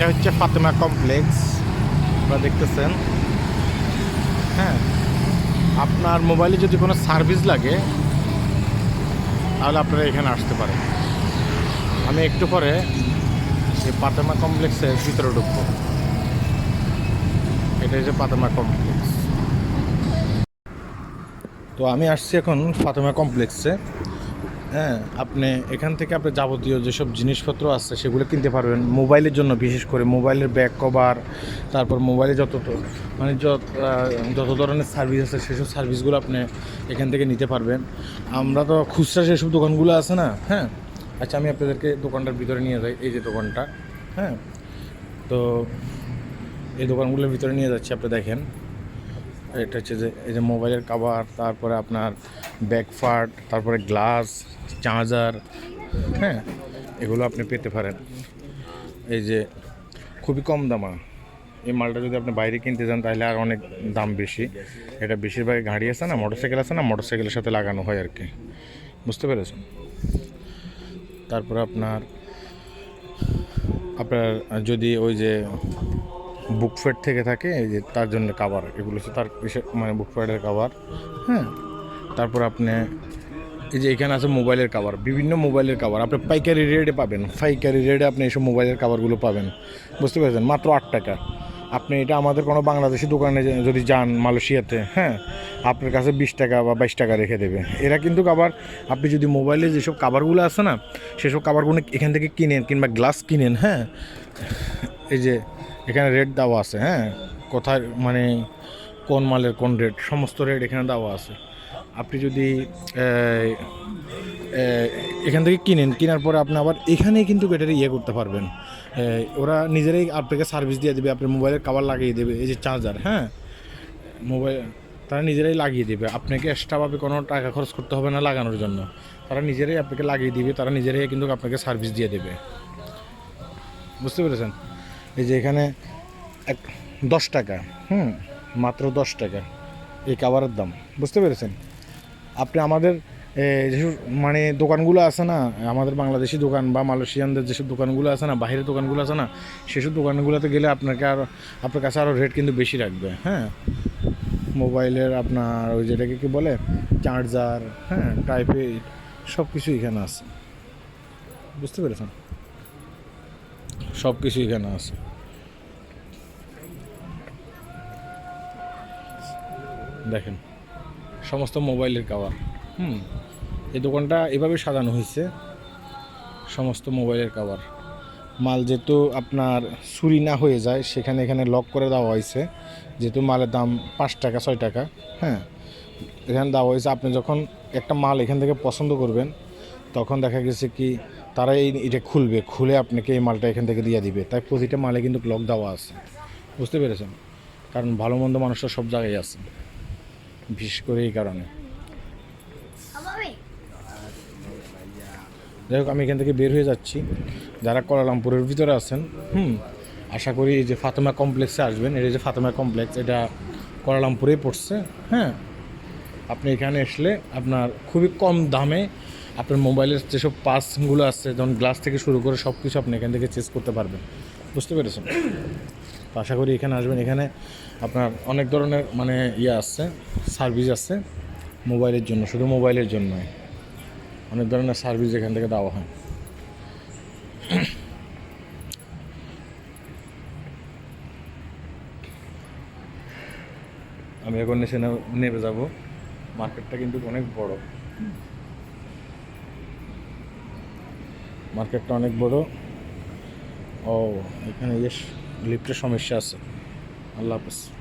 এটা হচ্ছে ফাতেমা কমপ্লেক্স, আপনারা দেখতেছেন। হ্যাঁ আপনার মোবাইলে যদি কোনো সার্ভিস লাগে, তাহলে আপনারা এখানে আসতে পারেন। আমি একটু পরে এই পাতেমা কমপ্লেক্সের ভিতরে ঢুকবো। এটা হচ্ছে পাতেমা কমপ্লেক্স। তো আমি আসছি এখন ফাতেমা কমপ্লেক্সে। হ্যাঁ আপনি এখান থেকে আপনি যাবতীয় যেসব জিনিসপত্র আছে সেগুলো কিনতে পারবেন। মোবাইলের জন্য বিশেষ করে মোবাইলের ব্যাক কভার, তারপর মোবাইলে যত মানে যত যত ধরনের সার্ভিস আছে সেসব সার্ভিসগুলো আপনি এখান থেকে নিতে পারবেন। আমরা তো খুচরা সেসব দোকানগুলো আছে না হ্যাঁ? আচ্ছা আমি আপনাদেরকে দোকানটার ভিতরে নিয়ে যাই, এই যে দোকানটা হ্যাঁ? তো এই দোকানগুলোর ভিতরে নিয়ে যাচ্ছি, আপনি দেখেন। এটা হচ্ছে যে, এই যে মোবাইলের কাভার তারপরে আপনার ব্যাকফার্ট তারপরে গ্লাস, চার্জার হ্যাঁ এগুলো আপনি পেতে পারেন। এই যে খুবই কম দামা। এই মালটা যদি আপনি বাইরে কিনতে যান, তাহলে আর অনেক দাম বেশি। এটা বেশিরভাগ গাড়ি আছে না, মোটরসাইকেল আছে না, মোটরসাইকেলের সাথে লাগানো হয় আর কি। বুঝতে পেরেছেন? তারপরে আপনার আপনার যদি ওই যে বুকফেট থেকে থাকে, এই যে তার জন্য কাভার এগুলো হচ্ছে তার মানে বুকফেটের কাভার হ্যাঁ। তারপর আপনি এই যে এখানে আছে মোবাইলের কাভার বিভিন্ন মোবাইলের কাভার আপনি পাইকারি রেটে পাবেন, পাইকারি রেটে আপনি এইসব মোবাইলের কাভারগুলো পাবেন। বুঝতে পেরেছেন? মাত্র আট টাকা। আপনি এটা আমাদের কোনো বাংলাদেশি দোকানে যদি যান মালয়েশিয়াতে হ্যাঁ আপনার কাছে বিশ টাকা বা বাইশ টাকা রেখে দেবে। এরা কিন্তু আবার আপনি যদি মোবাইলে যেসব কাভারগুলো আছে না, সেসব কাভারগুলো এখান থেকে কিনেন কিংবা গ্লাস কিনেন হ্যাঁ এই যে এখানে রেট দেওয়া আছে হ্যাঁ কোথায় মানে কোন মালের কোন রেট সমস্ত রেট এখানে দেওয়া আছে। আপনি যদি এখান থেকে কিনেন, কেনার পরে আপনি আবার এখানেই কিন্তু এটার ইয়ে করতে পারবেন। ওরা নিজেরাই আপনাকে সার্ভিস দিয়ে দেবে, আপনার মোবাইলের কাভার লাগিয়ে দেবে, এই যে চার্জার হ্যাঁ? মোবাইল তারা নিজেরাই লাগিয়ে দেবে। আপনাকে এক্সট্রাভাবে কোনো টাকা খরচ করতে হবে না লাগানোর জন্য। তারা নিজেরাই আপনাকে লাগিয়ে দিবে, তারা নিজেরাই কিন্তু আপনাকে সার্ভিস দিয়ে দেবে। বুঝতে পেরেছেন? এই যে এখানে এক, দশ টাকা, হুম, মাত্র দশ টাকা। এই কাভারের দাম, বুঝতে পেরেছেন? আপনি আমাদের যেসব মানে দোকানগুলো আছে না, আমাদের বাংলাদেশি দোকান বা মালয়েশিয়ানদের যেসব দোকানগুলো আছে না, বাইরের দোকানগুলো আছে না সেসব দোকানগুলোতে গেলে আপনাকে আর, আপনার কাছে আরও রেট কিন্তু বেশি রাখবে হ্যাঁ? মোবাইলের আপনার ওই যেটাকে কি বলে চার্জার হ্যাঁ টাইপের সব কিছু এখানে আছে। বুঝতে পেরেছেন? সব কিছু এখানে আছে। দেখেন। সমস্ত মোবাইলের কাভার। হুম, এই দোকানটা এভাবে সাজানো হয়েছে, সমস্ত মোবাইলের কাভার। মাল যেহেতু আপনার চুরি না হয়ে যায়, সেখানে এখানে লক করে দেওয়া হয়েছে। যেহেতু মালের দাম পাঁচ টাকা, ছয় টাকা হ্যাঁ এখানে দেওয়া হয়েছে, আপনি যখন একটা মাল এখান থেকে পছন্দ করবেন, তখন দেখা গেছে কি, তারা এই এটা খুলবে, খুলে আপনাকে এই মালটা এখান থেকে দিয়ে দিবে। তাই প্রতিটা মালে কিন্তু লক দেওয়া আছে। বুঝতে পেরেছেন? কারণ ভালো মন্দ মানুষরা সব জায়গায় আছে। বিশেষ করে এই কারণে। যাই হোক, আমি এখান থেকে বের হয়ে যাচ্ছি। যারা কোলালামপুরের ভিতরে আছেন, হুম, আশা করি এই যে ফাতেমা কমপ্লেক্সে আসবেন। এটা যে ফাতেমা কমপ্লেক্স, এটা কোলালামপুরেই পড়ছে হ্যাঁ। আপনি এখানে আসলে আপনার খুবই কম দামে আপনার মোবাইলের যেসব পাসগুলো আছে, যেমন গ্লাস থেকে শুরু করে সব কিছু আপনি এখান থেকে চেস করতে পারবেন। বুঝতে পেরেছেন? আশা করি এখানে আসবেন। এখানে আপনার অনেক ধরনের মানে ইয়ে আছে সার্ভিস আছে মোবাইলের জন্য, শুধু মোবাইলের জন্য অনেক ধরনের সার্ভিস এখান থেকে দেওয়া হয়। আমি এখন এসে নেমে- যাব। মার্কেটটা কিন্তু অনেক বড়। মার্কেটটা অনেক বড়। ও, এখানে ইয়ে লিফটের সমস্যা আছে। আল্লাহ হাফেজ।